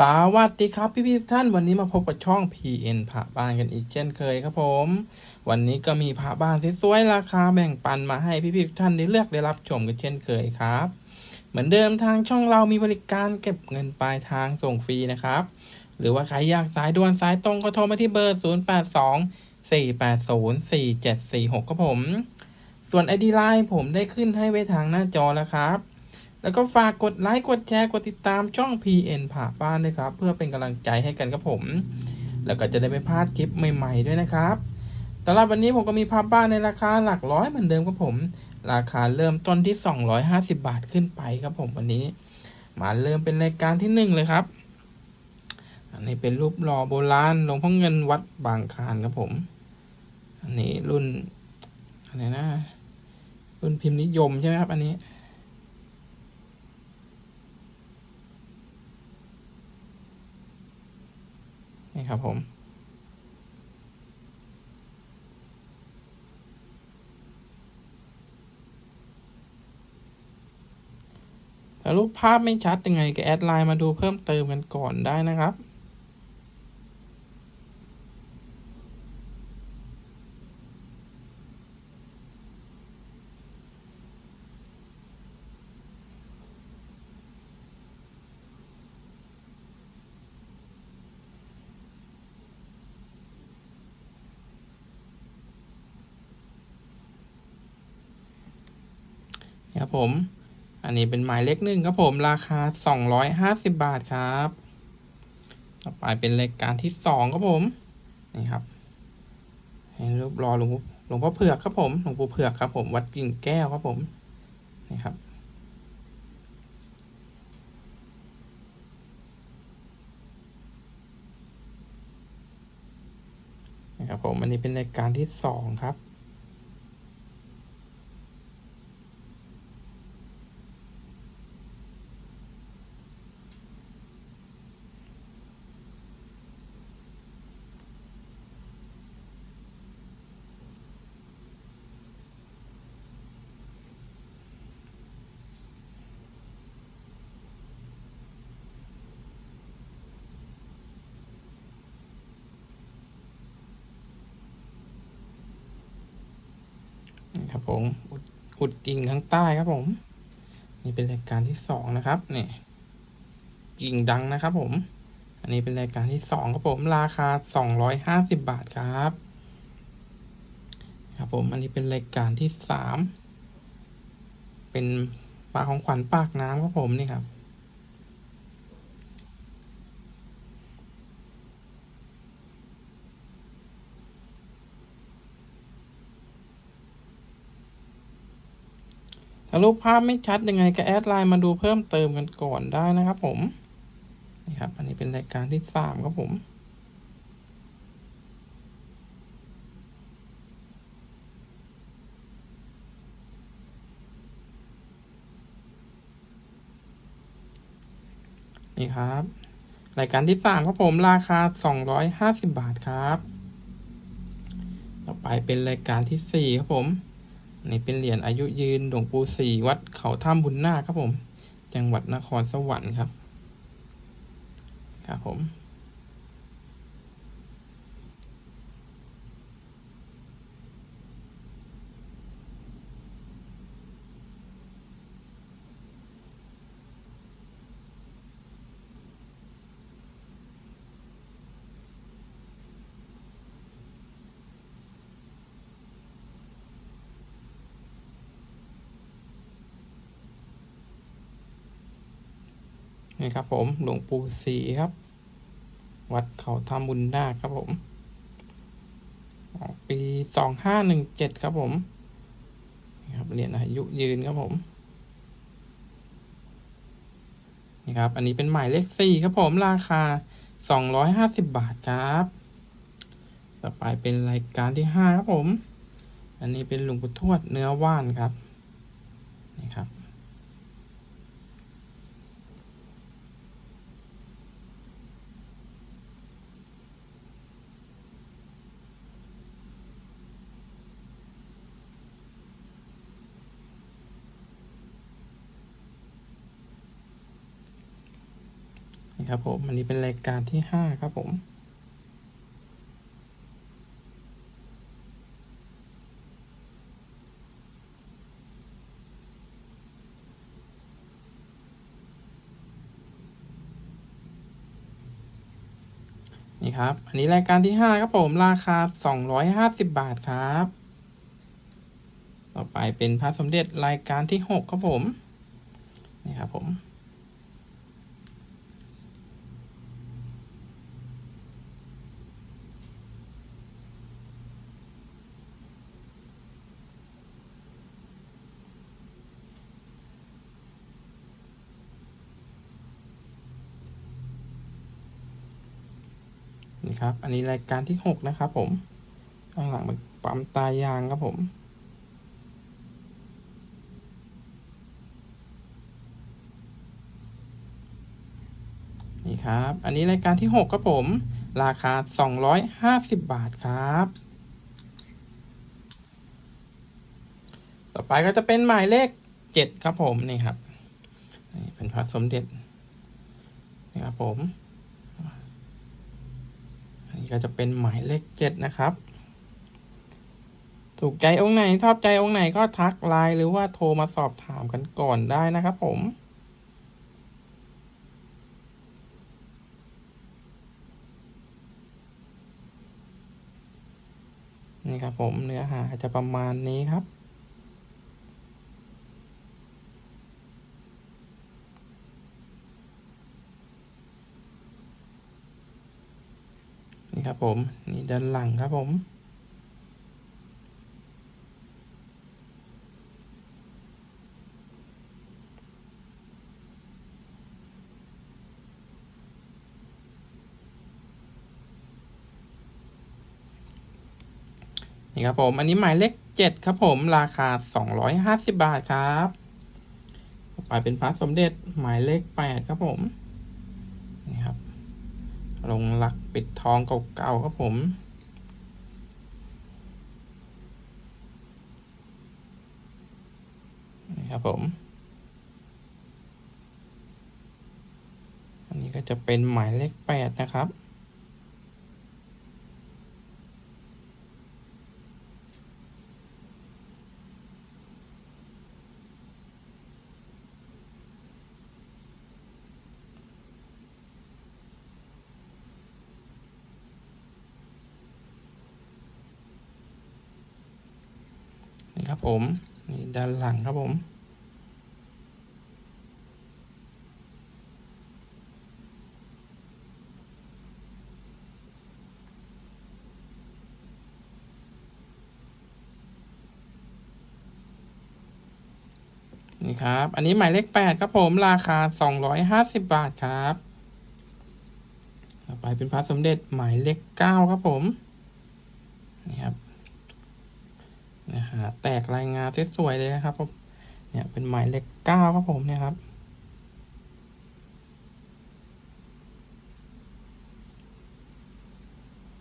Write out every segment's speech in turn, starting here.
สวัสดีครับพี่พี่ทุกท่านวันนี้มาพบกับช่อง PN พระบ้านกันอีกเช่นเคยครับผม วันนี้ก็มีพระบ้านสวยๆราคาแบ่งปันมาให้พี่พี่ทุกท่านได้เลือกได้รับชมกันเช่นเคยครับ เหมือนเดิมทางช่องเรามีบริการเก็บเงินปลายทางส่งฟรีนะครับ หรือว่าใครอยากสายด่วนสายตรงก็โทรมาที่เบอร์ 0 8 2 4 8 0 4 7 4 6ครับผม ส่วน ID Line ผมได้ขึ้นให้ไว้ทางหน้าจอแล้วครับ แล้วก็ฝากกดไลค์กดแชร์กดติดตามช่อง PN ผ่าบ้านด้วยครับ เพื่อเป็นกำลังใจให้กันครับผม แล้วก็จะได้ไม่พลาดคลิปใหม่ ๆด้วยนะครับสำหรับวันนี้ผมก็มีภาพบ้านในราคาหลักร้อยเหมือนเดิมครับผม ราคาเริ่มต้นที่ 250 บาทขึ้นไปครับผมวันนี้ มาเริ่มเป็นรายการที่หนึ่งเลยครับ อันนี้เป็นรูปหล่อโบราณหลวงพ่อเงินวัดบางคานครับผม อันนี้รุ่นอะไรนะรุ่นพิมพ์นิยมใช่ไหมครับ อันนี้ นี่ครับผมถ้ารูปภาพไม่ชัดยังไงก็แอดไลน์มาดูเพิ่มเติมกันก่อนได้นะครับ ครับผม อันนี้เป็นหมายเลขหนึ่งครับผม ราคาสองร้อยห้าสิบบาทครับ ต่อไปเป็นรายการที่สองครับผม นี่ครับให้รูปรอหลวงหลวงพ่อเผือกครับผม หลวงปู่เผือกครับผม วัดกิ่งแก้วครับผม นี่ครับนะครับผม อันนี้เป็นรายการที่สองครับ นี่ครับผมอุดอุด กิ่งข้างใต้ครับผม นี่เป็นรายการที่สองนะครับนี่กิ่งดังนะครับผม อันนี้เป็นรายการที่สองครับผมราคาสองร้อยห้าสิบบาทครับ ครับผมอันนี้เป็นรายการที่สามเป็นปลาของขวัญปากน้ำครับผมนี่ครับ ถ้ารูปภาพไม่ชัดยังไงก็แอดไลน์มาดูเพิ่มเติมกันก่อนได้นะครับผม นี่ครับ อันนี้เป็นรายการที่สามครับผม นี่ครับ รายการที่สามครับผม ราคาสองร้อยห้าสิบบาทครับ ต่อไปเป็นรายการที่สี่ครับผม นี่เป็นเหรียญอายุยืนหลวงปู่ศรีวัดเขาถ้ำบุญนาคครับผม จังหวัดนครสวรรค์ครับ ครับผม นี่ครับ ผมหลวงปู่ศรีครับ วัดเขาทำบุญนาคครับผม ปีสองห้าหนึ่งเจ็ดครับผมนี่ครับเหรียญอายุยืนครับผมนี่ครับ อันนี้เป็นหมายเลขสี่ครับผมราคาสองร้อยห้าสิบบาทครับ ต่อไปเป็นรายการที่ห้าครับผม อันนี้เป็นหลวงปู่ทวดเนื้อว่านครับนี่ครับ น นี่ ครับผม อันนี้เป็นรายการที่ห้าครับผม นี่ครับ อันนี้รายการที่ห้าครับผม ราคาสองร้อยห้าสิบบาทครับ ต่อไปเป็นพระสมเด็จรายการที่หกครับผม นี่ครับผม นี่ ครับ อันนี้รายการที่หกนะครับผมข้างหลังเป็นปั๊มตายางครับผม นี่ครับ อันนี้รายการที่หกครับผม ราคาสองร้อยห้าสิบบาทครับ ต่อไปก็จะเป็นหมายเลขเจ็ดครับผม นี่ครับ นี่เป็นพระสมเด็จ นี่ครับผม ก็จะเป็นหมายเลขเจ็ดนะครับ ถูกใจองค์ไหนชอบใจองค์ไหนก็ทักไลน์หรือว่าโทรมาสอบถามกันก่อนได้นะครับผมนี่ครับผมเนื้อหาจะประมาณนี้ครับ นี่ ครับผม นี่ด้านหลังครับผมนี่ครับผม อันนี้หมายเลขเจ็ดครับผม ราคาสองร้อยห้าสิบบาทครับต่อไปเป็นพระสมเด็จหมายเลขแปดครับผม นี่ครับ ลงหลักปิดทองเก่าๆครับผมนี่ครับผม อันนี้ก็จะเป็นหมายเลขแปดนะครับ นี่ครับ ผมนี่ด้านหลังครับผมนี่ครับ อันนี้หมายเลขแปดครับผมราคาสองร้อยห้าสิบบาทครับต่อไปเป็นพระสมเด็จหมายเลขเก้าครับผมนี่ครับ นะฮะแตกรายงานสวยๆเลยนะครับผมเนี่ยเป็นหมายเลขเก้าครับผมเนี่ยครับ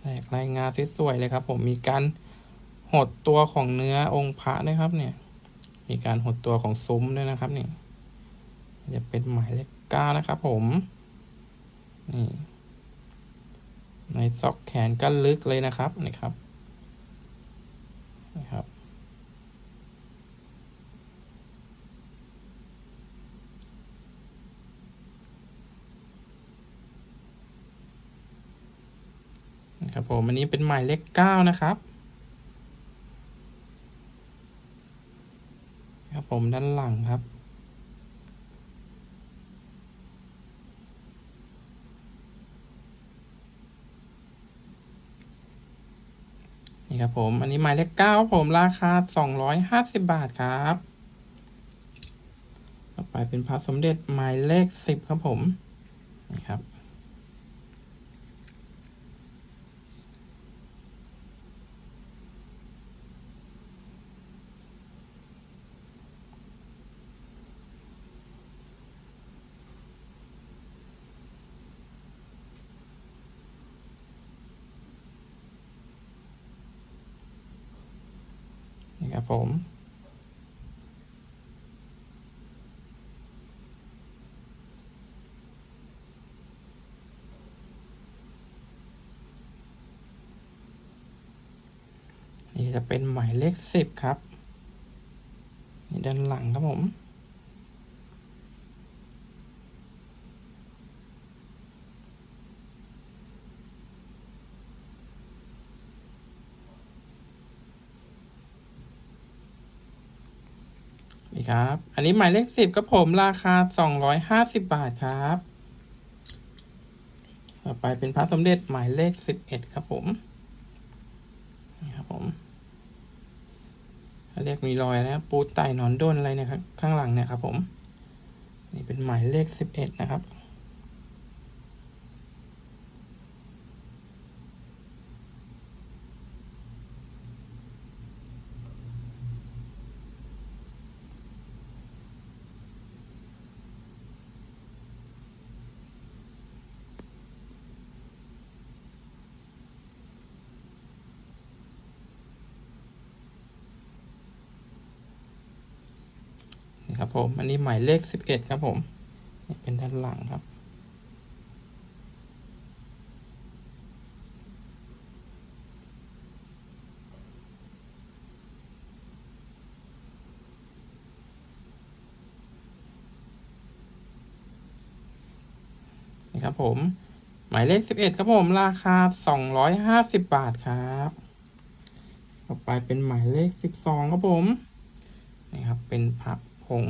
แตกรายงานสวยๆเลยครับ ผมมีการหดตัวของเนื้อองค์พระด้วยครับ เนี่ย มีการหดตัวของซุ้มด้วยนะครับนี่จะเป็นหมายเลขเก้านะครับผมนี่ในซอกแขนก็ลึกเลยนะครับนี่ครับ นะครับ นะครับผมอันนี้เป็นหมายเลขเก้านะครับครับผมด้านหลังครับ นี่ ครับผม อันนี้หมายเลขเก้าผมราคาสองร้อยห้าสิบบาทครับ ต่อไปเป็นพระสมเด็จหมายเลขสิบครับผมนี่ครับ นี่ครับผม น นี้จะ เป็นหมายเลขสิบครับนี่ด้านหลังครับผม นี่ครับ อันนี้หมายเลขสิบครับผมราคาสองร้อยห้าสิบบาทครับต่อไปเป็นพระสมเด็จหมายเลขสิบเอ็ดครับผม นี่ครับผม เขาเรียกมีรอยแล้วปูไต่หนอนด้นอะไรเนี่ยครับ ข้างหลังเนี่ยครับผม นี่เป็นหมายเลขสิบเอ็ดนะครับ นี่ ครับผม อันนี้หมายเลขสิบเอ็ดครับผม เป็นด้านหลังครับ นี่ครับผม หมายเลขสิบเอ็ดครับผม ราคาสองร้อยห้าสิบบาทครับ ต่อไปเป็นหมายเลขสิบสองครับผมนี่ครับ เป็นผัก ผง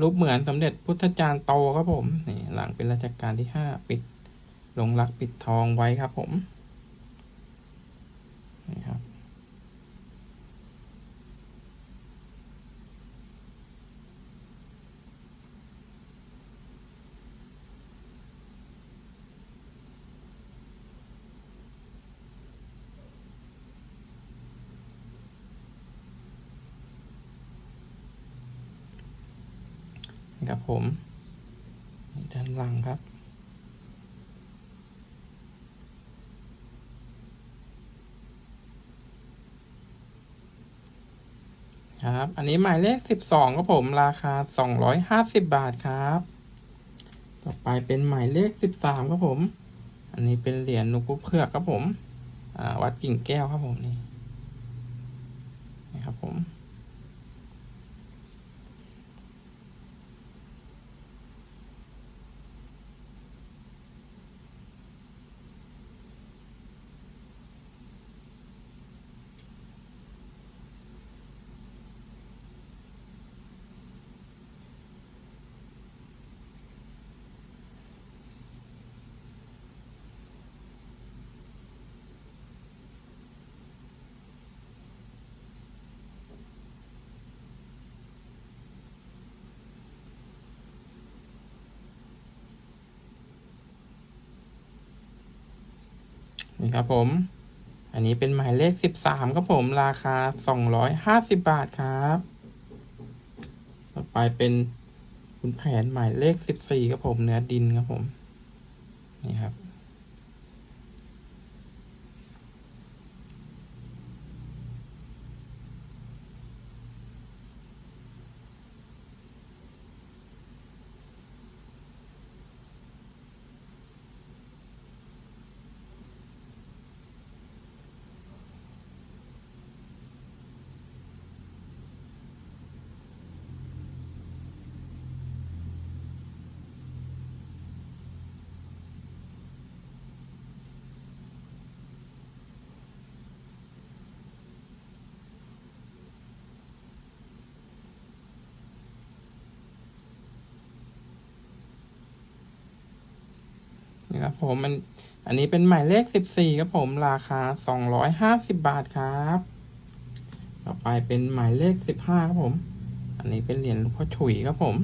รูปเหมือนสมเด็จพุทธจารย์โตครับผมนี่หลังเป็นราชการที่ห้าปิดลงรักปิดทองไว้ครับผม นี่ครับ นี่ ครับผม ด้านหลังครับ ครับ อันนี้หมายเลขสิบสองครับผมราคาสองร้อยห้าสิบบาทครับ ต่อไปเป็นหมายเลขสิบสามครับผม อันนี้เป็นเหรียญหลวงปู่เผือกครับผมวัดกิ่งแก้วครับผมนี่นี่ครับผม นี่ครับผม อันนี้เป็นหมายเลขสิบสามครับผมราคาสองร้อยห้าสิบบาทครับ ต่อไปเป็นคุณแผนหมายเลขสิบสี่ครับผมเนื้อดินครับผม นี่ครับ นี่ ครับผมมันอันนี้เป็นหมายเลขสิบสี่ครับผมราคาสองร้อยห้าสิบบาทครับ ต่อไปเป็นหมายเลขสิบห้าครับผม อันนี้เป็นเหรียญหลวงพ่อฉุยครับผม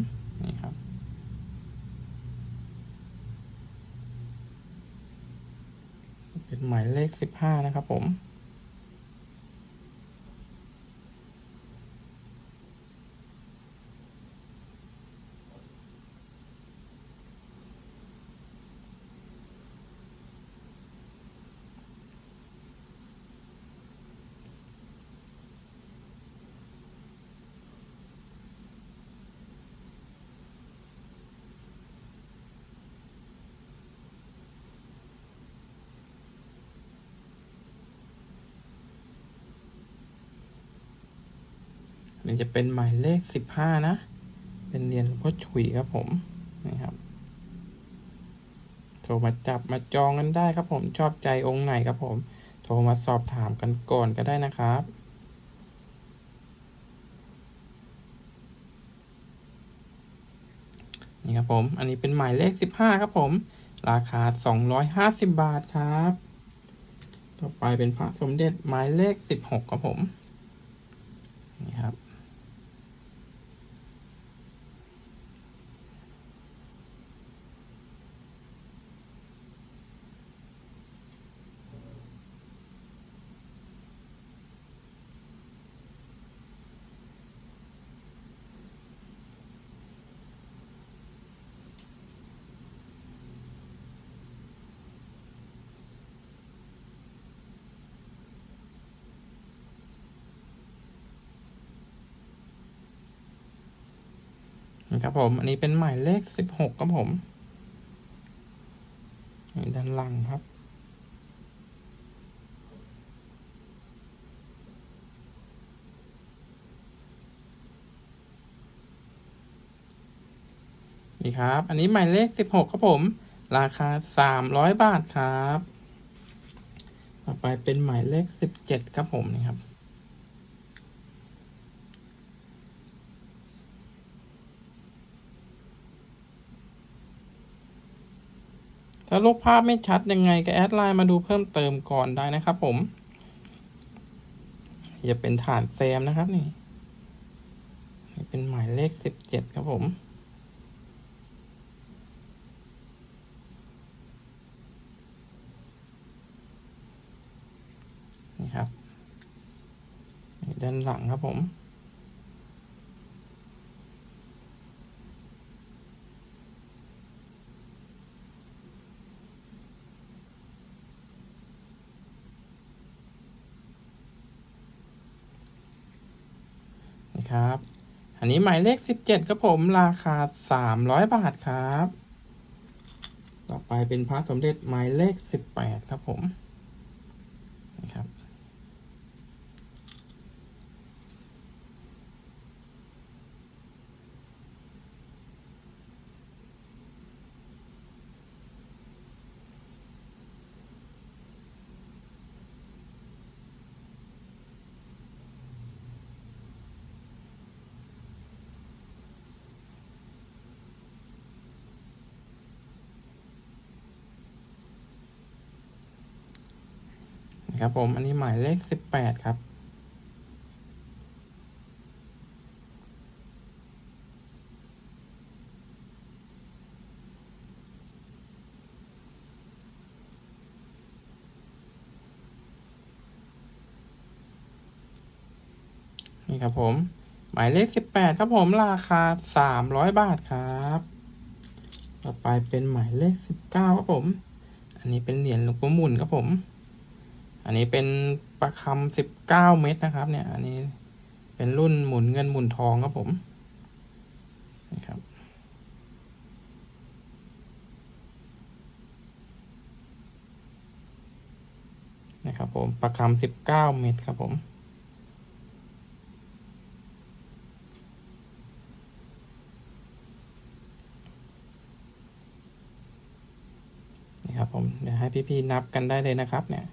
นี่ครับเป็นหมายเลขสิบห้านะครับผม น นี่จะเป็นหมายเลขสิบห้านะ เป็นเหรียญหลวงพ่อฉุยครับผมนี่ครับโทรมาจับมาจองกันได้ครับผมชอบใจองค์ไหนครับผม โทรมาสอบถามกันก่อนก็ได้นะครับนี่ครับผม อันนี้เป็นหมายเลขสิบห้าครับผม ราคาสองร้อยห้าสิบบาทครับ ต่อไปเป็นพระสมเด็จหมายเลขสิบหกครับผม นี่ครับ นี่ครับ ผม อันนี้เป็นหมายเลขสิบหกครับผมด้านหลังครับ นี่ครับ อันนี้หมายเลขสิบหกครับผม ราคาสามร้อยบาทครับ ต่อไปเป็นหมายเลขสิบเจ็ดครับผมนี่ครับ ถ้าลบภาพไม่ชัดยังไงก็แอดไลน์มาดูเพิ่มเติมก่อนได้นะครับผมจะเป็นฐานแซมนะครับนี่เป็นหมายเลขสิบเจ็ดครับผมนี่ครับด้านหลังครับผม ครับ อันนี้หมายเลขสิบเจ็ดครับผมราคาสามร้อยบาทครับ ต่อไปเป็นพระสมเด็จหมายเลขสิบแปดครับผม นี่ครับ นะ ครับผม อันนี้หมายเลขสิบแปดครับ นี่ครับผม หมายเลขสิบแปดครับผมราคาสามร้อยบาทครับ ต่อไปเป็นหมายเลขสิบเก้าครับผม อันนี้เป็นเหรียญหลวงปู่หมุนครับผม อันนี้เป็นประคำสิบเก้าเม็ดนะครับ เนี่ย อันนี้เป็นรุ่นหมุนเงินหมุนทองครับผมนี่ครับนะครับผมประคำสิบเก้าเม็ดครับผมนี่ครับผมเดี๋ยวให้พี่ๆนับกันได้เลยนะครับเนี่ย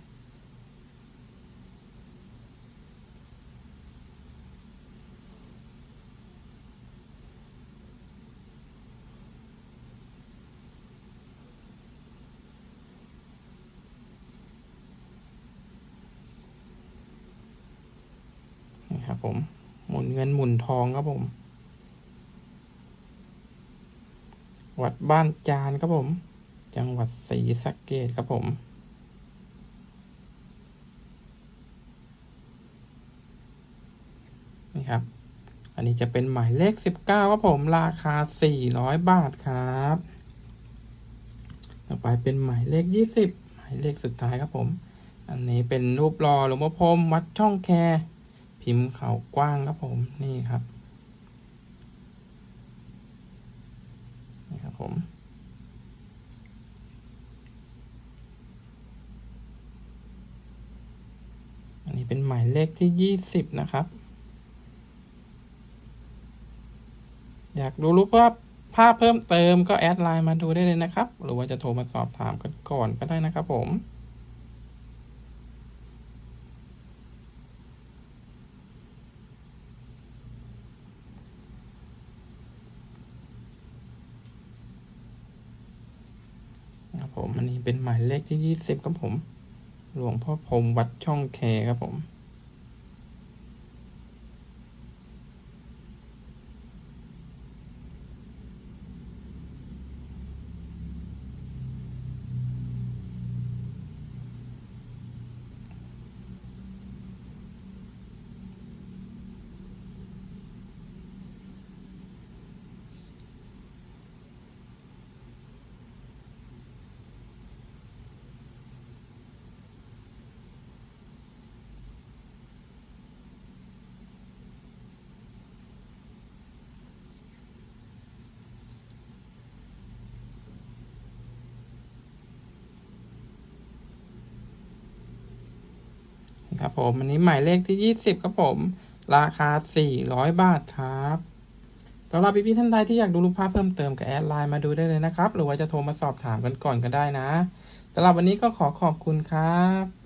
นี่ครับผม หมุนทองครับผม วัดบ้านจานครับผม จังหวัดศรีสะเกษครับผม นี่ครับ อันนี้จะเป็นหมายเลขสิบเก้าครับผม ราคาสี่ร้อยบาทครับ ต่อไปเป็นหมายเลขยี่สิบหมายเลขสุดท้ายครับผม อันนี้เป็นรูปหล่อหลวงพ่อพรมวัดช่องแค พิมพ์เขากว้างครับผมนี่ครับนี่ครับผมอันนี้เป็นหมายเลขที่ยี่สิบนะครับ อยากดูรูปภาพภาพเพิ่มเติมก็แอดไลน์มาดูได้เลยนะครับ หรือว่าจะโทรมาสอบถามกันก่อนก็ได้นะครับผม ครับผมอันนี้ เป็นหมายเลขที่ยี่สิบครับผม หลวงพ่อพรมวัดช่องแคครับผม ครับผมอันนี้หมายเลขที่ยี่สิบครับผม ราคาสี่ร้อยบาทครับสำหรับพี่ๆท่านใดที่อยากดูรูปภาพเพิ่มเติมกับแอดไลน์มาดูได้เลยนะครับ หรือว่าจะโทรมาสอบถามกันก่อนก็ได้นะสำหรับวันนี้ก็ขอขอบคุณครับ